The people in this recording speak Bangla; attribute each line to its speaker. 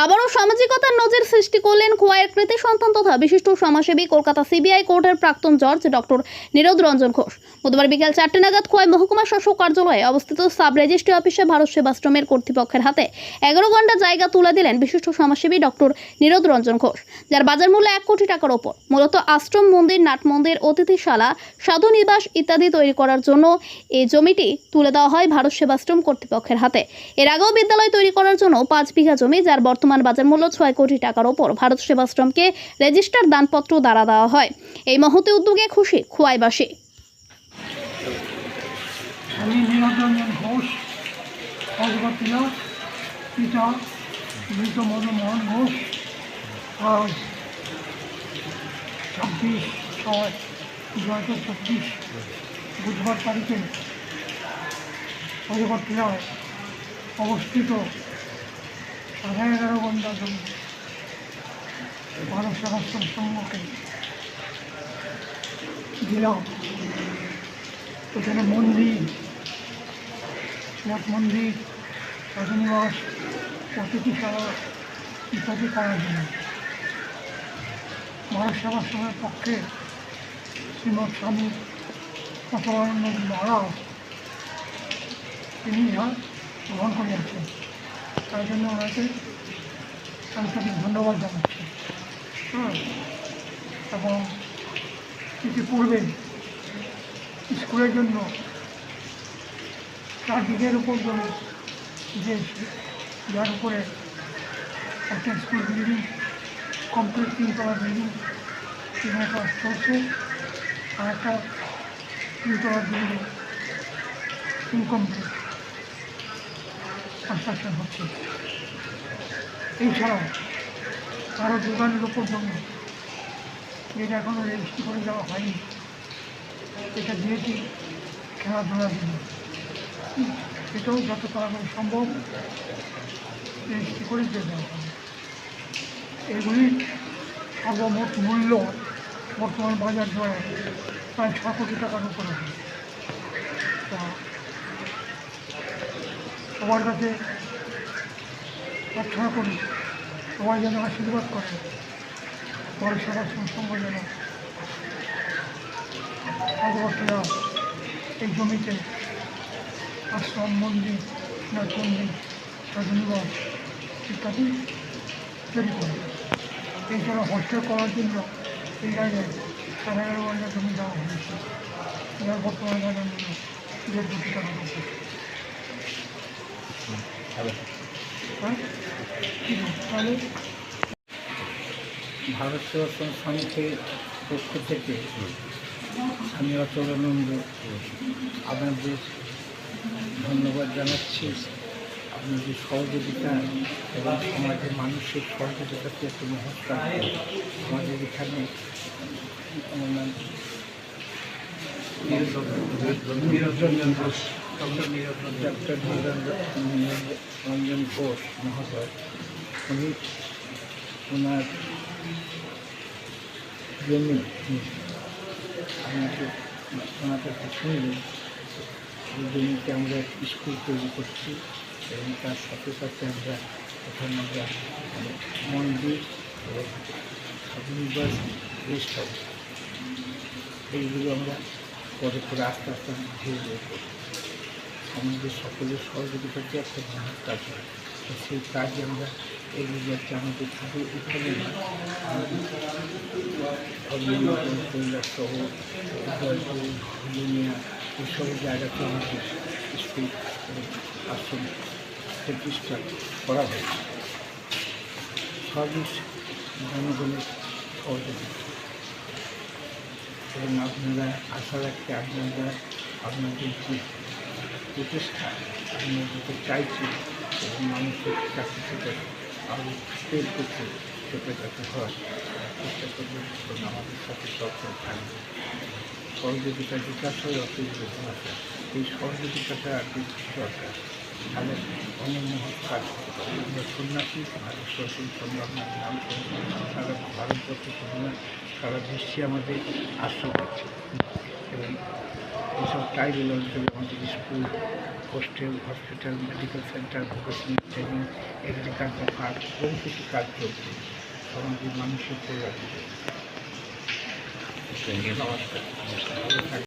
Speaker 1: আবারও সামাজিকতার নজির সৃষ্টি করলেন খোয়াইয়ের কৃতি সন্তান তথা বিশিষ্ট সমাজসেবী কলকাতা সিবিআই কোর্টের প্রাক্তন জজ ডক্টর নিরোদ রঞ্জন ঘোষ। বুধবার বিকেল চারটে নাগাদ খোয়াই মহকুমা শাসক কার্যালয়ে অবস্থিত সাব রেজিস্ট্রি অফিসে ভারত সেবাশ্রমের কর্তৃপক্ষের হাতে এগারো ঘণ্টা জায়গা তুলে দিলেন বিশিষ্ট সমাজসেবী ডক্টর নিরোদ রঞ্জন ঘোষ, যার বাজার মূল্য এক কোটি টাকার ওপর। মূলত আশ্রম, মন্দির, নাট মন্দির, অতিথিশালা, সাধু নিবাস ইত্যাদি তৈরি করার জন্য এই জমিটি তুলে দেওয়া হয় ভারত সেবাশ্রম কর্তৃপক্ষের হাতে। এর আগেও বিদ্যালয় তৈরি করার জন্য পাঁচ বিঘা জমি, যার বর্তমান বাজার মূল্য ছয় কোটি টাকার ওপর ভারত সেবাশ্রমকে রেজিস্টার দানপত্র দ্বারা দেওয়া হয়। এই মহতি উদ্যোগে খুশি খোয়াইবাসী
Speaker 2: আমি নীলরঞ্জন ঘোষ অজগতিলা পিতা মৃত মদনমোহন ঘোষ, আজ ছাব্বিশ ছয় দু হাজার চব্বিশ বুধবার তারিখে অজগতিলায় অবস্থিত সাড়ে এগারো ঘণ্টা জমি ভারত সেবাশ্রম সংঘকে দিলাম এখানে মন্দির মঠ মন্দির সাধুনিবাস অতিথিশালা ইত্যাদি করার জন্য। ভারত সেবাশ্রমের পক্ষে শ্রীমৎ স্বামী প্রথমানন্দ মহারাজ তিনি ইহা গ্রহণ করিয়াছেন। তার জন্য ওনাকে আমি তাকে ধন্যবাদ জানাচ্ছি। হ্যাঁ এবং ইতিপূর্বে স্কুলের জন্য চার দিকের উপর জন্য যে যার উপরে একটা স্কুল বিল্ডিং কমপ্লিট তিনতলা বিল্ডিং তিনটা কাজ চলছে আর একটা তিনতলা বিল্ডিং ইনকমপ্লিট কনস্ট্রাকশন হচ্ছে। এছাড়াও আরও দোকানের উপর জন্য যেটা এখনও রেজিস্ট্রি করে দেওয়া হয়নি। এটা দিয়েছি খেলাধুলার জন্য। এটাও যত তাড়াতাড়ি সম্ভব রেজিস্ট্রি করে দিয়ে দেওয়া হবে। এগুলির সর্বমোট মূল্য বর্তমান বাজার দরে প্রায় ছ কোটি টাকার উপরে। তা সবার কাছে প্রার্থনা করি, সবাই যেন আশীর্বাদ করে বড় সবার সঙ্গ যেন ভাগবতরা এই জমিতে, আশ্রম, মন্দির নাথ মন্দির সাধুনিবাস ইত্যাদি তৈরি করে এছাড়া হোস্টেল করার জন্য এই জায়গায় সাড়ে ঘণ্টা জমি দেওয়া হয়েছে। যার বর্তমানে কোটি টাকা মতো হ্যাঁ ঠিক আছে তাহলে
Speaker 3: ভারত সেবাশ্রম সমিতির পক্ষ থেকে স্বামী অচলানন্দ আপনাদের ধন্যবাদ জানাচ্ছি। আপনাদের সহযোগিতা এবং সমাজের মানুষের সহযোগিতাতে একটি কাজ আমাদের এখানে নিরঞ্জন ঘোষ ডক্টর রঞ্জন ঘোষ মহোদয় উনি ওনার জমি আমাকে ওনাদের শুনলেন এই জমিতে আমরা স্কুল তৈরি করছি এবং তার সাথে সাথে আমরা এখানে আমরা মন্দির এবং স্বাধীনবাস রেস্ট হাউস এইগুলো আমরা পরে পরে আস্তে আস্তে ধীরে ধীরে আমাদের সকলের সহযোগিতাতে একটা মহৎ কাজ হয়, তো সেই কাজ আমরা এগিয়ে যাচ্ছি, আমাদের শুধু এখানে না হুলিনিয়া এইসব জায়গাতে আমাদের স্কুল আশ্রম প্রতিষ্ঠা করা হয়েছে সবই জনগণের সহযোগিতা এবং আপনারা আশা রাখতে আপনারা আপনাদের যে প্রচেষ্টা আমরা যেতে চাইছি, এবং মানুষের কাছে সেটা আরও স্টেপ করছে, সেটা যাতে হয়। চেষ্টা করবে এবং আমাদের সাথে সরকার থাকবে। সহযোগিতা বিকাশ হয় অসুবিধা আছে এই সহযোগিতাটা আর কি দরকার। তাহলে অনেক মহৎ কাজ। আমরা সন্ন্যাসী, ভারত সরকার সংগ্রামের নাম সারা ভারতবর্ষ সারা বিশ্বে আমাদের আশ্রয় আছে এবং এইসব ট্রাইবেল অঞ্চলে আমাদের school hostel hospital medical centre vocational training agriculture কাজ প্রভৃতি কাজ চলছে আমাদের মানুষের প্রয়োজন নমস্কার।